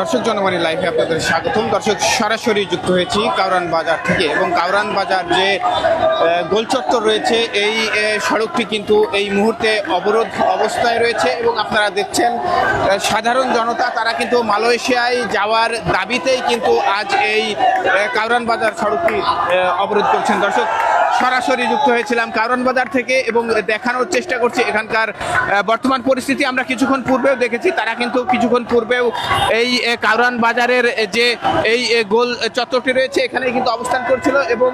দর্শক জনগণের লাইভে আপনাদের স্বাগতম। দর্শক, সরাসরি যুক্ত হয়েছি কাউরান বাজার থেকে এবং কাউরান বাজার যে গোলচত্বর রয়েছে, এই সড়কটি কিন্তু এই মুহূর্তে অবরোধ অবস্থায় রয়েছে এবং আপনারা দেখছেন সাধারণ জনতা তারা কিন্তু মালয়েশিয়ায় যাওয়ার দাবিতেই কিন্তু আজ এই কাউরান বাজার সড়কটি অবরোধ করছেন। দর্শক সরাসরি যুক্ত হয়েছিলাম কারণ বাজার থেকে এবং দেখানোর চেষ্টা করছি এখানকার বর্তমান পরিস্থিতি। আমরা কিছুক্ষণ পূর্বেও দেখেছি, তারা কিন্তু কিছুক্ষণ পূর্বেও এই কাউরান বাজারের যে এই গোল চত্বরটি রয়েছে এখানে কিন্তু অবস্থান করছিল এবং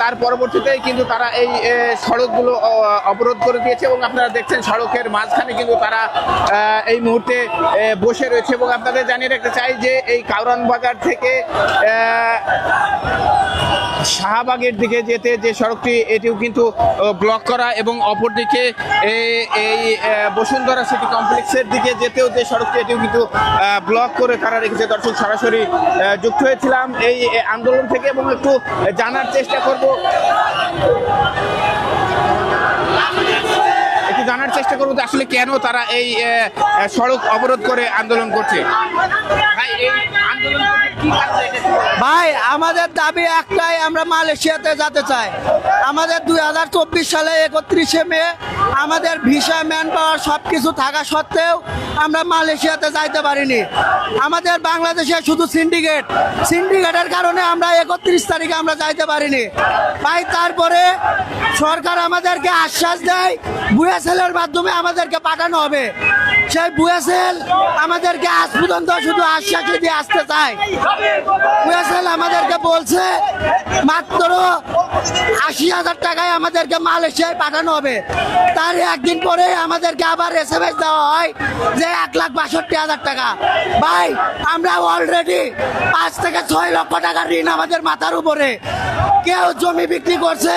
তার পরবর্তীতেই কিন্তু তারা এই সড়কগুলো অবরোধ করে দিয়েছে এবং আপনারা দেখছেন সড়কের মাঝখানে কিন্তু তারা এই মুহূর্তে বসে রয়েছে এবং আপনাদের জানিয়ে রাখতে চাই যে এই কাউরান বাজার থেকে শাহবাগের দিকে যেতে যে সড়কটি এটিও কিন্তু ব্লক করা এবং অপরদিকে এই বসুন্ধরা সিটি কমপ্লেক্সের দিকে যেতেও যে সড়কটি, এটিও কিন্তু ব্লক করে তারা রেখেছে। দর্শক, সরাসরি যুক্ত হয়েছিলাম। এই আন্দোলন থেকে এবং একটু জানার চেষ্টা করব। একটু জানার চেষ্টা করব যে আসলে কেন তারা এই সড়ক অবরোধ করে আন্দোলন করছে। ভাই, এই আন্দোলন ভাই, আমাদের দাবি একটাই, আমরা মালয়েশিয়াতে যেতে চাই। আমাদের দুই হাজার চব্বিশ সালে একত্রিশে মে, আমাদের ভিসা ম্যান পাওয়ার সব কিছু থাকা সত্ত্বেও আমরা মালয়েশিয়াতে যাইতে পারিনি। আমাদের বাংলাদেশে শুধু সিন্ডিকেট। সিন্ডিকেটের কারণে আমরা একত্রিশ তারিখে আমরা যাইতে পারিনি। ভাই, তারপরে সরকার আমাদেরকে আশ্বাস দেয়, বুয়েসেলের মাধ্যমে আমাদেরকে পাঠানো হবে। সেই বুয়েসেল আমাদেরকে আজ পর্যন্ত শুধু আশ্বাস দিয়ে আসতে চায়। বুয়েসেল আমাদেরকে বলছে, মাত্র আশি হাজার টাকায় আমাদেরকে মালয়েশিয়ায় পাঠানো হবে। তার একদিন পরে আমাদেরকে আবার এস এম এস দেওয়া হয় যে এক লাখ বাষট্টি হাজার টাকা। ভাই, আমরা অলরেডি পাঁচ থেকে ছয় লক্ষ টাকা ঋণ আমাদের মাথার উপরে। কেউ জমি বিক্রি করছে,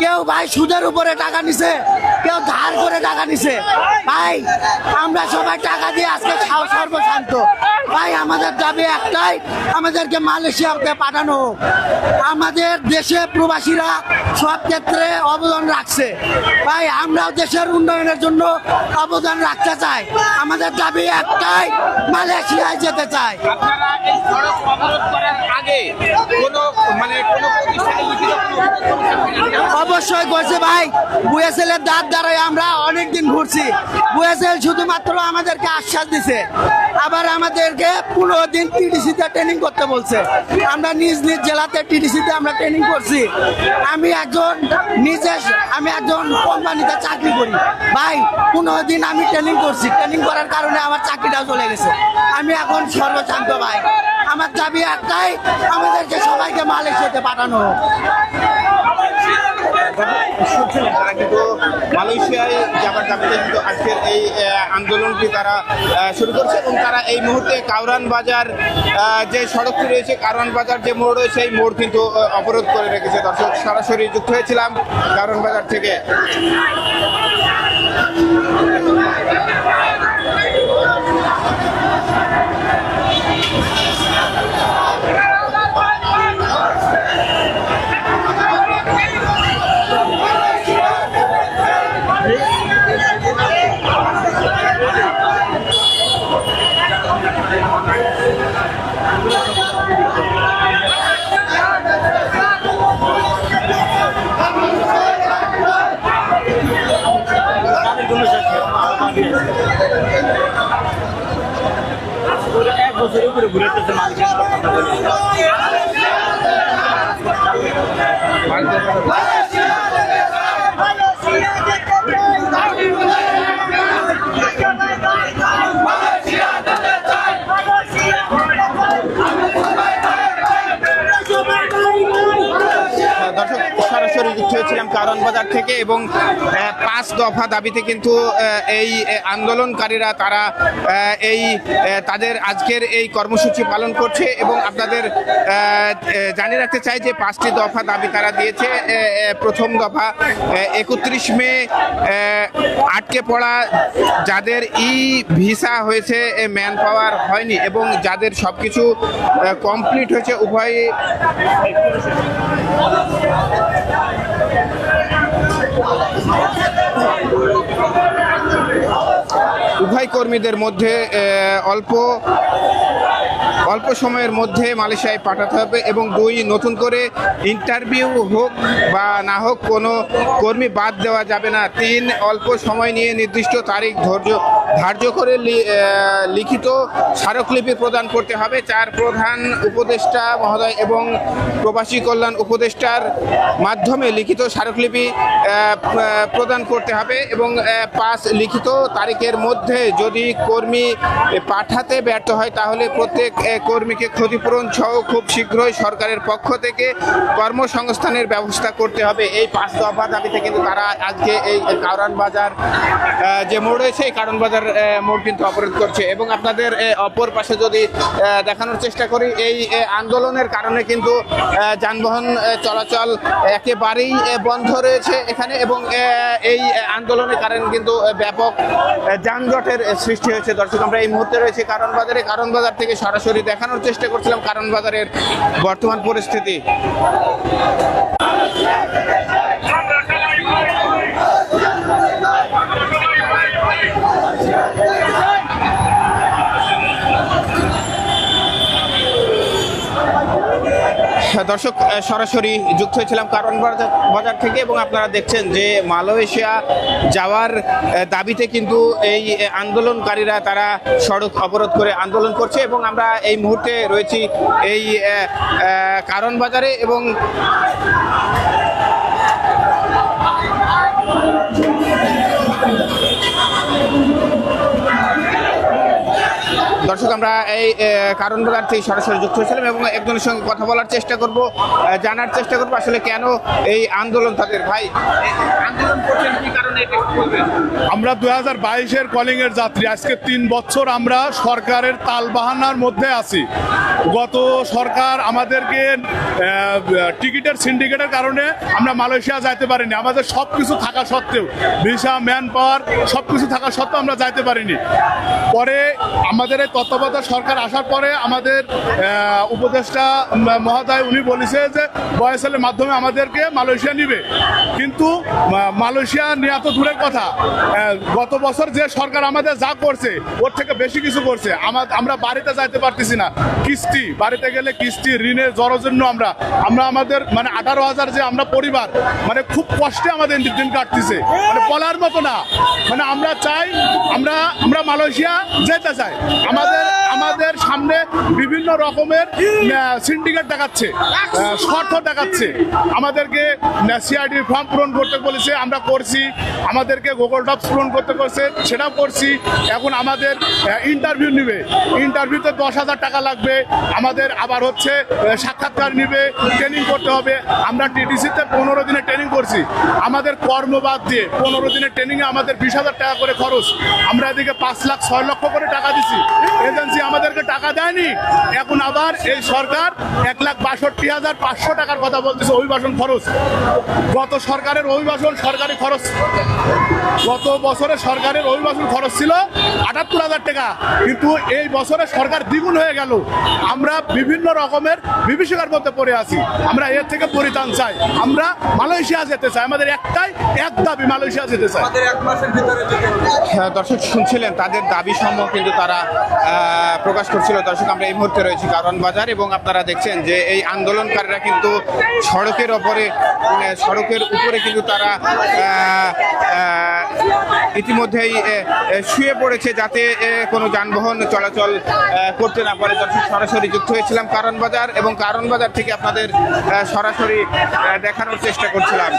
কেউ ভাই সুদের উপরে টাকা নিছে। কেউ ধার করে টাকা নিছে। ভাই আমরা সবাই টাকা দিয়ে আজকে খাও- সর্বশান্ত। ভাই আমাদের দাবি একটাই আমাদেরকে মালয়েশিয়াতে পাঠানো হোক। আমাদের দেশে প্রবাসীরা সব ক্ষেত্রে অবদান রাখছে। ভাই আমরাও দেশের উন্নয়নের জন্য অবদান রাখতে চাই। আমাদের দাবি একটাই মালয়েশিয়ায় যেতে চাই। মানে? অবশ্যই করছে ভাই। বুয়েসেলের দাঁত দ্বারাই আমরা অনেক দিন ঘুরছি। বুয়েসেল শুধুমাত্র আমাদেরকে আশ্বাস দিছে। আবার আমাদেরকে পনেরো দিন টিডিসিতে ট্রেনিং করতে বলছে। আমরা নিজ নিজ জেলাতে টিডিসিতে আমরা ট্রেনিং করছি। আমি একজন নিজে আমি একজন কোম্পানিতে চাকরি করি। ভাই, পনেরো দিন আমি ট্রেনিং করছি। ট্রেনিং করার কারণে আমার চাকরিটাও চলে গেছে। আমি এখন সর্বশান্ত, ভাই। আমার দাবি একটাই, আমাদেরকে সবাইকে মালয়েশিয়াতে পাঠানো হোক। তারা কিন্তু মালয়েশিয়ায় যাবার দাবিতে কিন্তু আজকের এই আন্দোলনটি তারা শুরু করছে এবং তারা এই মুহূর্তে কাউরান বাজার যে সড়কটি রয়েছে, কাউরান বাজার যে মোড় রয়েছে এই মোড় কিন্তু অবরোধ করে রেখেছে। দর্শক, সরাসরি যুক্ত হয়েছিলাম কাউরান বাজার থেকে। দর্শক কারণ বাজার থেকে এবং পাঁচ দফা দাবিতে কিন্তু এই আন্দোলনকারীরা তারা এই তাদের আজকের এই কর্মসূচি পালন করছে এবং আপনাদের জানিয়ে রাখতে চাই যে পাঁচটি দফা দাবি তারা দিয়েছে। প্রথম দফা একত্রিশ মে আটকে পড়া যাদের ই ভিসা হয়েছে ম্যান পাওয়ার হয়নি এবং যাদের সব কিছু কমপ্লিট হয়েছে উভয় উভয় কর্মীদের মধ্যে অল্প অল্প সময়ের মধ্যে মালয়েশিয়ায় পাঠাতে হবে এবং দুই, নতুন করে ইন্টারভিউ হোক বা না হোক কোনো কর্মী বাদ দেওয়া যাবে না। তিন, অল্প সময় নিয়ে নির্দিষ্ট তারিখ ধৈর্য, ধার্য করে লিখিত স্মারকলিপি প্রদান করতে হবে। চার, প্রধান উপদেষ্টা মহোদয় এবং প্রবাসী কল্যাণ উপদেষ্টার মাধ্যমে লিখিত স্মারকলিপি প্রদান করতে হবে এবং পাঁচ, লিখিত তারিখের মধ্যে যদি কর্মী পাঠাতে ব্যর্থ হয় তাহলে প্রত্যেক কর্মীকে ক্ষতিপূরণ সহ খুব শীঘ্রই সরকারের পক্ষ থেকে কর্মসংস্থানের ব্যবস্থা করতে হবে। এই পাঁচ দফা দাবিতে কিন্তু তারা আজকে এই কারণ বাজার যে মোড় রয়েছে, এই কারণ বাজার মোড় কিন্তু অবরোধ করছে। এবং আপনাদের অপর পাশে যদি দেখানোর চেষ্টা করি, এই আন্দোলনের কারণে কিন্তু যানবাহন চলাচল একেবারেই বন্ধ রয়েছে এখানে। এবং এই আন্দোলনের কারণে কিন্তু ব্যাপক যানজটের সৃষ্টি হয়েছে। দর্শক, আমরা এই মুহূর্তে রয়েছে কারণ বাজারে। কারণ বাজার থেকে সরাসরি দেখানোর চেষ্টা করছিলাম কারণ বাজারের বর্তমান পরিস্থিতি। দর্শক সরাসরি যুক্ত হয়েছিলাম কারণ বাজার থেকে এবং আপনারা দেখছেন যে মালয়েশিয়া যাওয়ার দাবিতে কিন্তু এই আন্দোলনকারীরা তারা সড়ক অবরোধ করে আন্দোলন করছে এবং আমরা এই মুহূর্তে রয়েছি এই কারণ বাজারে এবং দর্শক, আমরা এই কারণ বাজার সরাসরি যুক্ত হয়েছিলাম এবং একজনের সঙ্গে কথা বলার চেষ্টা করব জানার চেষ্টা করব। আসলে কেন এই আন্দোলন তাদের? ভাই আন্দোলন করছেন কি কারণে? আমরা দুই হাজার বাইশের কলিংয়ের যাত্রী। আজকে তিন বছর আমরা সরকারের তালবাহানার মধ্যে আছি। গত সরকার আমাদেরকে টিকিটের সিন্ডিকেটের কারণে আমরা মালয়েশিয়া যাইতে পারিনি। আমাদের সব কিছু থাকা সত্ত্বেও ভিসা ম্যান পাওয়ার সব কিছু থাকা সত্ত্বেও আমরা যাইতে পারিনি। পরে আমাদের এই তত্ত্বাবধায়ক সরকার আসার পরে আমাদের উপদেষ্টা মহোদয় উনি বলেছে যে বয়সেলের মাধ্যমে আমাদেরকে মালয়েশিয়া নিবে। কিন্তু মালয়েশিয়া নেওয়া তো দূরের কথা। গত বছর যে সরকার আমাদের যা করছে, ওর থেকে বেশি কিছু করছে। আমা- আমরা বাড়িতে যাইতে পারতেছি না। কিস্তি, বাড়িতে গেলে কিস্তি, ঋণের জড়ের জন্য আমরা আমরা আমাদের মানে আঠারো হাজার যে আমরা পরিবার মানে খুব কষ্টে আমাদের দিন কাটতেছে। মানে বলার মতো না। মানে আমরা চাই, আমরা আমরা মালয়েশিয়া যেতে চাই। আমাদের আমাদের সামনে বিভিন্ন রকমের সিন্ডিকেট দেখাচ্ছে শর্ত দেখাচ্ছে। আমাদেরকে সিআইডি ফর্ম পূরণ করতে বলেছে, আমরা করছি। আমাদেরকে গুগল ডক্স পূরণ করতে করছে সেটাও করছি। এখন আমাদের ইন্টারভিউ নিবে। ইন্টারভিউতে দশ হাজার টাকা লাগবে। আমাদের আবার হচ্ছে সাক্ষাৎকার নিবে ট্রেনিং করতে হবে। আমরা টিটিসিতে পনেরো দিনে ট্রেনিং করছি। আমাদের কর্মবাদ দিয়ে পনেরো দিনের ট্রেনিংয়ে আমাদের বিশ হাজার টাকা করে খরচ। আমরা এদিকে পাঁচ লাখ, ছয় লক্ষ করে টাকা দিছি। এজেন্সি আমাদেরকে টাকা দেয়নি। এখন আবার এই সরকার এক লাখ বাষট্টি হাজার পাঁচশো টাকার কথা বলতেছে অভিবাসন খরচ। গত সরকারের অভিবাসন সরকারি খরচ। গত বছরে সরকারের অভিবাসন খরচ ছিল আটাত্তর হাজার টাকা। কিন্তু এই বছরে সরকার দ্বিগুণ হয়ে গেল। আমরা বিভিন্ন রকমের বিভীষিকার মধ্যে পড়ে আছি। আমরা এর থেকে পরিত্রাণ চাই। আমরা মালয়েশিয়া যেতে চাই। আমাদের একটাই এক দাবি মালয়েশিয়া যেতে চাই। হ্যাঁ, দর্শক শুনছিলেন তাদের দাবি সমূহ কিন্তু তারা প্রকাশ করছিল। দর্শক আমরা এই মুহূর্তে রয়েছি কারণ বাজার এবং আপনারা দেখছেন যে এই আন্দোলনকারীরা কিন্তু সড়কের ওপরে সড়কের উপরে কিন্তু তারা আহ, আহ, ইতিমধ্যেই শুয়ে পড়েছে যাতে কোনো যানবাহন চলাচল করতে না পারে। দর্শক সরাসরি যুক্ত হয়েছিলাম কারণ বাজার এবং কারণ বাজার থেকে আপনাদের সরাসরি দেখানোর চেষ্টা করছিলাম।